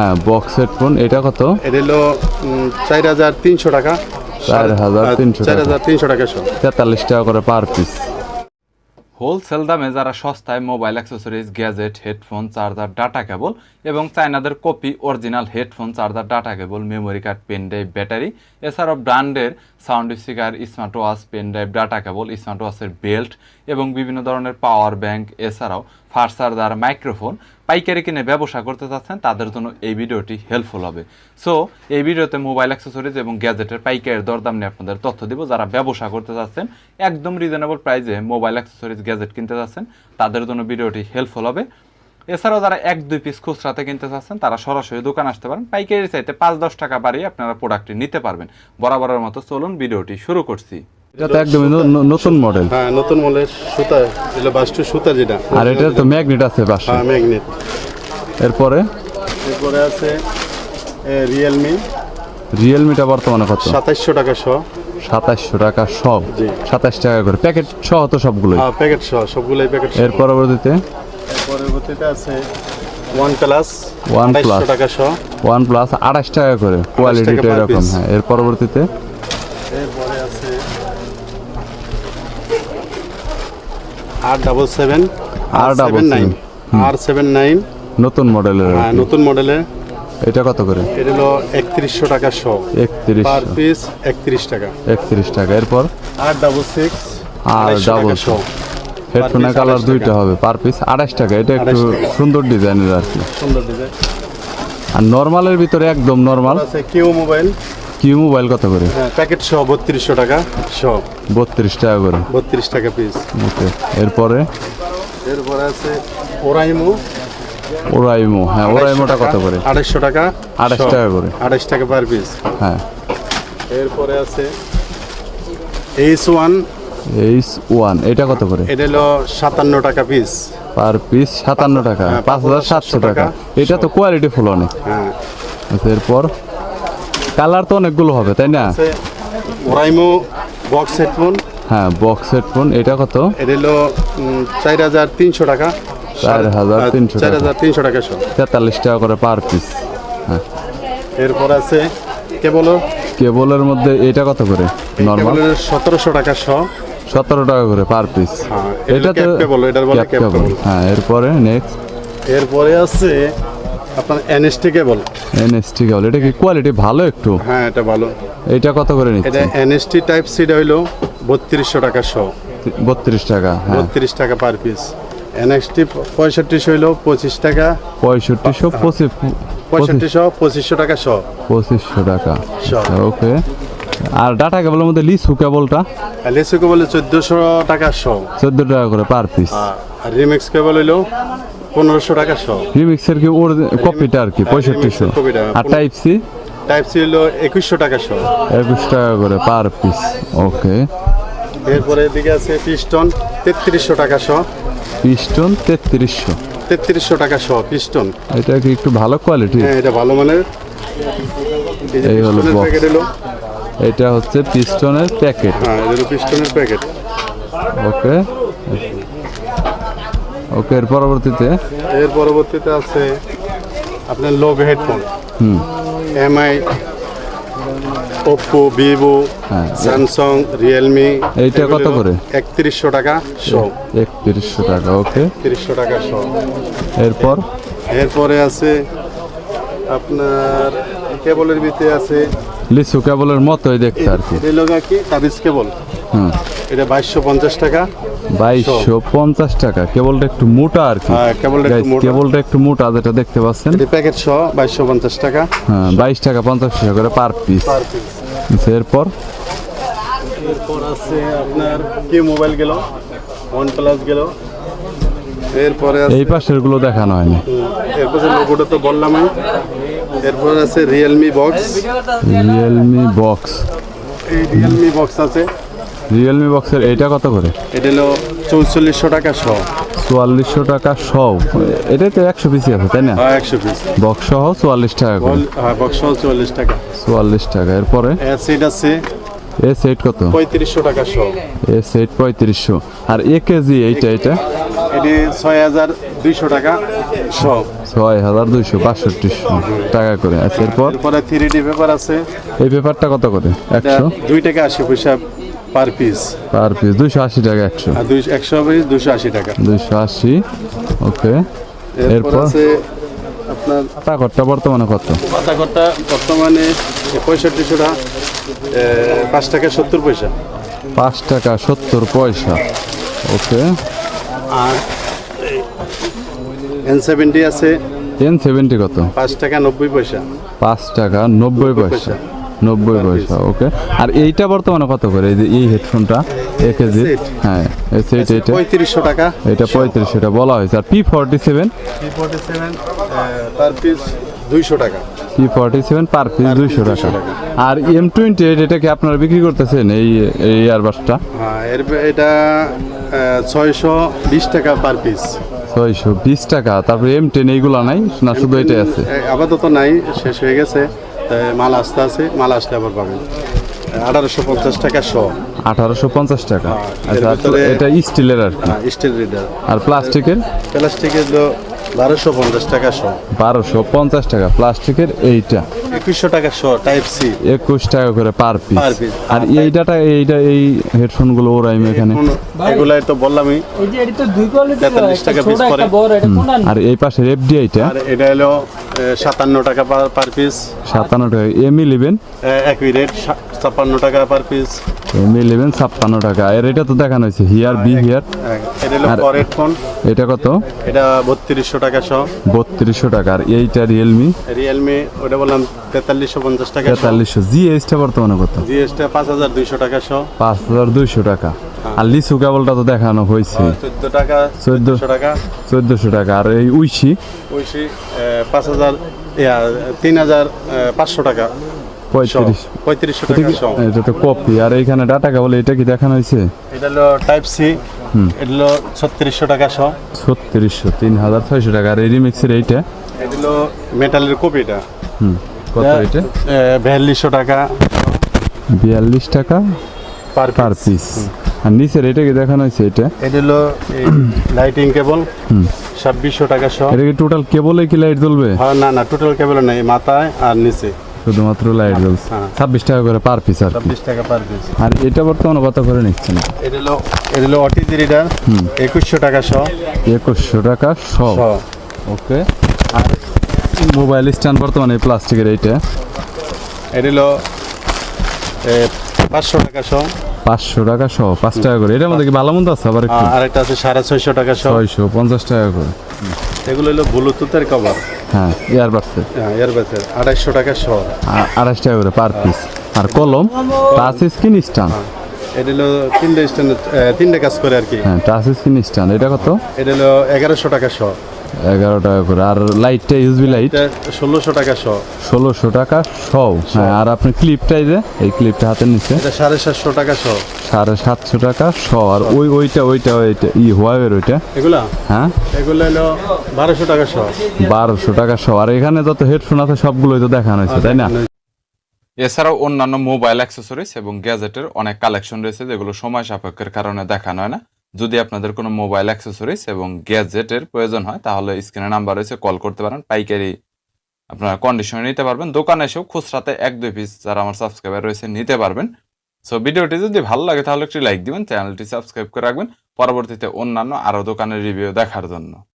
হ্যাঁ box headphone এটা কত? এটা হলো চার হাজার তিনশো টাকা। 4,300 চার হাজার তিনশো টাকা তেতাল্লিশ টাকা করে পার পিস হোলসেল দামে যারা সস্তায় mobile accessories gadget headphone charger data cable এবং চায়নাদের copy original headphone charger data cable memory card pen drive battery এছাড়াও ব্র্যান্ডের sound speaker smart watch pen drive data cable smart ওয়াচের belt এবং বিভিন্ন ধরনের power bank এছাড়াও ফাস্ট চার্জার মাইক্রোফোন পাইকারি কিনে ব্যবসা করতে চাচ্ছেন, তাদের জন্য এই ভিডিওটি হেল্পফুল হবে। সো এই ভিডিওতে মোবাইল অ্যাক্সেসরিজ এবং গ্যাজেটের পাইকারের দরদাম নিয়ে আপনাদের তথ্য দিব। যারা ব্যবসা করতে চাচ্ছেন, একদম রিজনেবল প্রাইসে মোবাইল অ্যাক্সেসরিজ গ্যাজেট কিনতে চাচ্ছেন, তাদের জন্য ভিডিওটি হেল্পফুল হবে। এছাড়াও যারা এক, দুই পিস খুচরাতে কিনতে চাচ্ছেন, তারা সরাসরি দোকান আসতে পারেন। পাইকারি চাইতে পাঁচ, দশ টাকা বাড়িয়ে আপনারা প্রোডাক্টটি নিতে পারবেন। বরাবরের মতো চলুন ভিডিওটি শুরু করছি। এটা তো ন- নতুন মডেল হ্যাঁ নতুন মলের সুতা এগুলো বাস্টু সুতা যেটা। আর এটা তো ম্যাগনেট আছে পাশে হ্যাঁ ম্যাগনেট এরপরে? এরপরে আছে রিয়েলমি রিয়েলমিটা বর্তমানে কত? সাতাইশশো টাকা শ। সাতাশশো টাকা সব। সাতাশ টাকা করে। প্যাকেট সহ তো সবগুলোই। হ্যাঁ প্যাকেট শ সবগুলোই প্যাকেট এর পরবর্তীতে? পরবর্তীতে আছে ওয়ান প্লাস আঠাইশশো Plus। টাকা শ। ওয়ান প্লাস আঠাশ টাকা করে কোয়ালিটিটা এরকম। হ্যাঁ। এর পরবর্তীতে? R double seven R double nine R seven nine নতুন মডেলের হ্যাঁ নতুন মডেলের। এটা কত করে? এটা হলো একত্রিশশো টাকা শ। একত্রিশ পার পিস একত্রিশ টাকা। একত্রিশ টাকা। এরপর? R double six R double শ। হেডফোনের কালার দুইটা হবে পার পিস আড়াইশ টাকা। এটা একটু সুন্দর ডিজাইনের আর কি। সুন্দর ডিজাইন। আর নর্মালের ভিতরে একদম নর্মাল। আছে কিউ মোবাইল কিউ মোবাইল কত করে? হ্যাঁ প্যাকেট শ বত্রিশশো টাকা শ বত্রিশ টাকা করে। বত্রিশ টাকা পিস ওকে এরপরে? এরপরে আছে ওরাইমো। ওরাইমো হ্যাঁ ওরাইমোটা কত করে? আড়াইশো টাকা 28 শ। টাকা করে। আড়াইশ টাকা পার পিস হ্যাঁ। এরপরে আছে এইচ ওয়ান এইচ ওয়ান এটা কত করে? এটা হলো সাতান্ন টাকা পিস পার পিস সাতান্ন টাকা হ্যাঁ, পাঁচ হাজার সাতশো টাকা। এটা তো কোয়ালিটি ফুল অনেক। হ্যাঁ। আচ্ছা, এরপর? কালার তো অনেকগুলো হবে তাই না? Oraimo box headphone. হ্যাঁ বক্স হেডফোন এটা কত? এটা হলো চার হাজার তিনশো টাকা। চার হাজার তিনশো চার টাকা। হাজার তিনশো টাকা শো তেতাল্লিশ টাকা করে পার পিস। হ্যাঁ। এরপর আছে কেবল কেবলের মধ্যে এটা কত করে? নর্মাল সতেরোশো টাকা শ। সতেরো টাকা করে পার পিস। এটা তো cable, এটার বলে cable। হ্যাঁ এরপরে নেক্সট এরপরে আছে আপনার এনএসটি কেবল এনএসটি কেবল এটা কি কোয়ালিটি ভালো একটু? হ্যাঁ এটা ভালো। এটা কত করে এটা এনএসটি টাইপ সিটা হইল বত্রিশশো টাকা শ বত্রিশ টাকা হ্যাঁ। বত্রিশ টাকা পার পিস এনএক্সটি পঁয়ষট্টিশো হইল পঁচিশ টাকা। পঁয়ষট্টিশো পঁচিশ পঁয়ষট্টিশো পঁচিশশো টাকা শ পঁচিশশো টাকা। ওকে। আর ডাটা কেবলের মধ্যে লিসু কেবলটা? এলএসি কেবল চোদ্দোশো টাকা শ চোদ্দ টাকা করে পার পিস আর রিমিক্স কেবল হইল পনেরোশো টাকা শ রিমিক্সের কি ওর কপিটা আর কি পঁয়ষট্টিশো copy টা, আর টাইপ সি টাইপ সি হইল একুশশো টাকা শ একুশ টাকা করে পার পিস ওকে এরপরে এদিকে আছে পিস্টন তেত্রিশশো টাকা শ পিস্টন তেত্রিশশো। তেত্রিশশো টাকা শ পিস্টন এটা কি একটু ভালো কোয়ালিটি হ্যাঁ এটা ভালো মানের। এই হলো প্যাকেট হলো এটা হচ্ছে পিস্টনের প্যাকেট হ্যাঁ এটা পিস্টনের প্যাকেট ওকে ওকে এর পরবর্তীতে? এর পরবর্তীতে আছে আপনার লোগ headphone. MI Oppo Vivo. Samsung Realme এইটা কত করে? একত্রিশশো টাকা শো একত্রিশশো টাকা ওকে। তিরিশশো টাকা শো এরপর? এরপরে আছে আপনার কেবলের ভিতরে আছে লিচু কেবলের মতোই দেখতে আর কি। রেলগা কি? তাবিজ কেবল। হুম। এটা বাইশশো পঞ্চাশ টাকা। বাইশশো পঞ্চাশ টাকা। কেবলটা একটু মোটা আর কি। হ্যাঁ, কেবলটা একটু মোটা। যেটা দেখতে পাচ্ছেন। প্যাকেট সহ বাইশশো পঞ্চাশ টাকা। হ্যাঁ বাইশ টাকা পঞ্চাশ টাকা করে পার পিস এরপর? এরপর আছে আপনার কি মোবাইল গেল? ওয়ান প্লাস গেল। এরপরে এই পাশেরগুলো দেখানো হয়নি। এরপরে লোগোটা তো বললামই এরপর আছে রিয়েলমি বক্স রিয়েলমি বক্স এই রিয়েলমি বক্স আছে। রিয়েলমি বক্সের এইটা কত করে? এটা হলো চৌচল্লিশশো টাকা সহ। চুয়াল্লিশশো টাকা সব এটাই তো একশো পিসি আছে তাই না? হ্যাঁ একশো পিস বক্স সহ চুয়াল্লিশ টাকা হ্যাঁ বক্স সহ চুয়াল্লিশ টাকা। চুয়াল্লিশ টাকা। এরপরে? অ্যাসিড আছে এ সেট কত? পঁয়ত্রিশশো টাকা সহ। এ সেট পঁয়ত্রিশশো। আর এ কেজি এইটা এটা এটি ছয় হাজার দুইশো টাকা শ ছয় হাজার দুইশো বাষট্টি টাকা করে। আচ্ছা এরপর? এরপরে থ্রি ডি পেপার আছে। এই পেপারটা কত করে? একশো? দুই টাকা আশি পয়সা পার পিস পার পিস দুইশো আশি টাকা একশো। একশো পিস দুশো আশি টাকা। দুইশো আশি ওকে এরপর আছে আপনার টাকারটা বর্তমানে কত? পাতা কটা বর্তমানে পঁয়ষট্টিশো টাকা। পাঁচ টাকা সত্তর পয়সা। পাঁচ টাকা সত্তর পয়সা ওকে আর এন সেভেন্টি আছে। টেন সেভেন্টি কত? পাঁচ টাকা নব্বই পয়সা। পাঁচ টাকা নব্বই পয়সা। নব্বই পয়সা ওকে আর এইটা বর্তমানে কত করে? এই যে এই হেডফোনটা এক কেজি হ্যাঁ এই সেট এটা পঁয়ত্রিশশো টাকা। এটা পঁয়ত্রিশশো বলা হয়েছে। আর P forty seven P forty seven per piece দুইশো টাকা। P forty seven per piece দুইশো টাকা। 200 টাকা। আর এম টোয়েন্টি এইট এটা কি আপনারা বিক্রি করতেছেন এই এই ইয়ারবাসটা হ্যাঁ এর এটা ছয়শো বিশ টাকা পার পিস ছয়শো বিশ টাকা। তারপরে এম টেন এইগুলা নাই? না শুধু এটাই আছে? আপাতত নাই শেষ হয়ে গেছে। মাল আসতে আছে মাল আসলে আবার পাবেন। আঠারোশো পঞ্চাশ টাকা শ। আঠারোশো পঞ্চাশ টাকা। হ্যাঁ, আচ্ছা এটা স্টিলের আর স্টিল রিডার আর প্লাস্টিকের প্লাস্টিকের বারোশো পঞ্চাশ টাকা শ বারোশো পঞ্চাশ টাকা প্লাস্টিকের এইটা। একুশশো টাকা শ টাইপ সি একুশ টাকা করে পার পিস আর এইটাটা এইটা এই হেডফোনগুলো ওরাইম এখানে। এগুলাই তো বললামই। এই যে এটি তো দুই কোয়ালিটি টাকা এটা কোন আর এই পাশের এফডিআইটা আর এটা হলো সাতান্ন টাকা পার পিস সাতান্ন টাকা এম ইলেভেন একই রেট ছাপ্পান্ন টাকা পার পিস এম ইলেভেন ছাপ্পান্ন টাকা। আর এটা তো দেখানো হয়েছে হিয়ার বি হিয়ার আর- হেডফোন এটা কত? এটা বত্রিশশো টাকা শ বত্রিশশো টাকা। আর এইটা রিয়েলমি রিয়েলমি ওটা বললাম তেতাল্লিশশো পঞ্চাশ টাকা তেতাল্লিশশো। জিএসটা বর্তমানে কত? জিএসটা পাঁচ হাজার দুইশো টাকা শ পাঁচ হাজার দুইশো টাকা। আর লিচু কেবলটা তো দেখানো হয়েছে। চোদ্দ টাকা চোদ্দ চোদ্দশো টাকা। চোদ্দশো টাকা। আর এই উইশি? ঐশী পাঁচ হাজার তিন হাজার পাঁচশো টাকা। পঁয়ত্রিশ। পঁয়ত্রিশশো টাকা কি এটা তো কপি আর এইখানে ডাটা কেবল এটা কি দেখানো হয়েছে? এটা হলো টাইপ সি এটা হলো ছত্রিশশো টাকা শ ছত্রিশশো তিন হাজার ছয়শো টাকা। আর এই রিমিক্সের এইটা? এটা হলো মেটালের কপিটা। হুম। কত এটা বিয়াল্লিশশো টাকা। বিয়াল্লিশ টাকা পার পার পিস আর নিচের এটা কি দেখানো হয়েছে এটা? এটা হলো লাইটিং কেবল ছাব্বিশশো টাকা শ এটা কি টোটাল কেবলে কি লাইট জ্বলবে? হ্যাঁ না না টোটাল কেবল নেই মাথায় আর নিচে। শুধুমাত্র লাইট জ্বলছে হ্যাঁ। ছাব্বিশ টাকা করে পার পিস আর ছাব্বিশ টাকা পার পিস আর এটা বর্তমানে কত করে নিচ্ছেন? এটা হলো এটা হলো অটিজি রিডার একুশশো টাকা শ। একুশশো টাকা শ। ওকে। আর মোবাইল স্ট্যান্ড বর্তমানে প্লাস্টিকের এইটা। এটা হলো পাঁচশো টাকা শ। পাঁচশো টাকা সহ পাঁচ টাকা করে। এটার মধ্যে কি ভালো মন্দ আছে আবার একটু? আর একটা আছে সাড়ে ছয়শো টাকা শ। ছয়শো পঞ্চাশ টাকা করে। এগুলো হলো ব্লুটুথের কভার হ্যাঁ ইয়ারবাডসের হ্যাঁ বেচের আড়াইশো টাকা শ আড়াইশ টাকা করে পার পিস আর কলম টাচ স্ক্রিন স্ট্যান্ড। এটা হলো তিনটে স্ট্যান্ড তিনটে কাজ করে আর কি। হ্যাঁ টাচ স্ক্রিন স্ট্যান্ড। এটা কত? এটা হলো এগারোশো টাকা শ এগারো টাকা করে। আর লাইটটা ইউজবি লাইট ষোলোশো টাকা শ। ষোলোশো টাকা সব হ্যাঁ আর আপনি ক্লিপটাই যে এই ক্লিপটা হাতের নিচে এটা সাড়ে সাতশো টাকা শ। সাড়ে সাতশো টাকা শ। আর ওই ওইটা ওইটা ওইটা ই হোয়াইয়ের ওইটা? এগুলা? হ্যাঁ? এগুলো হলো বারোশো টাকা শ। বারোশো টাকা শ। আর এখানে যত হেডফোন আছে সবগুলোই তো দেখানো হয়েছে তাই না? এছাড়াও অন্যান্য মোবাইল অ্যাক্সেসরিজ এবং গ্যাজেটের অনেক কালেকশন রয়েছে যেগুলো সময় সাপেক্ষের কারণে দেখানো হয় না। যদি আপনাদের কোনো মোবাইল অ্যাক্সেসরিজ এবং গ্যাজেটের প্রয়োজন হয়, তাহলে স্ক্রিনে নাম্বার রয়েছে কল করতে পারেন। পাইকারি আপনারা কন্ডিশনে নিতে পারবেন। দোকানে এসেও খুচরাতে এক, দুই পিস যারা আমার সাবস্ক্রাইবার রয়েছে নিতে পারবেন। সো ভিডিওটি যদি ভালো লাগে, তাহলে একটি লাইক দিবেন চ্যানেলটি সাবস্ক্রাইব করে রাখবেন। পরবর্তীতে অন্যান্য আরও দোকানের রিভিউ দেখার জন্য।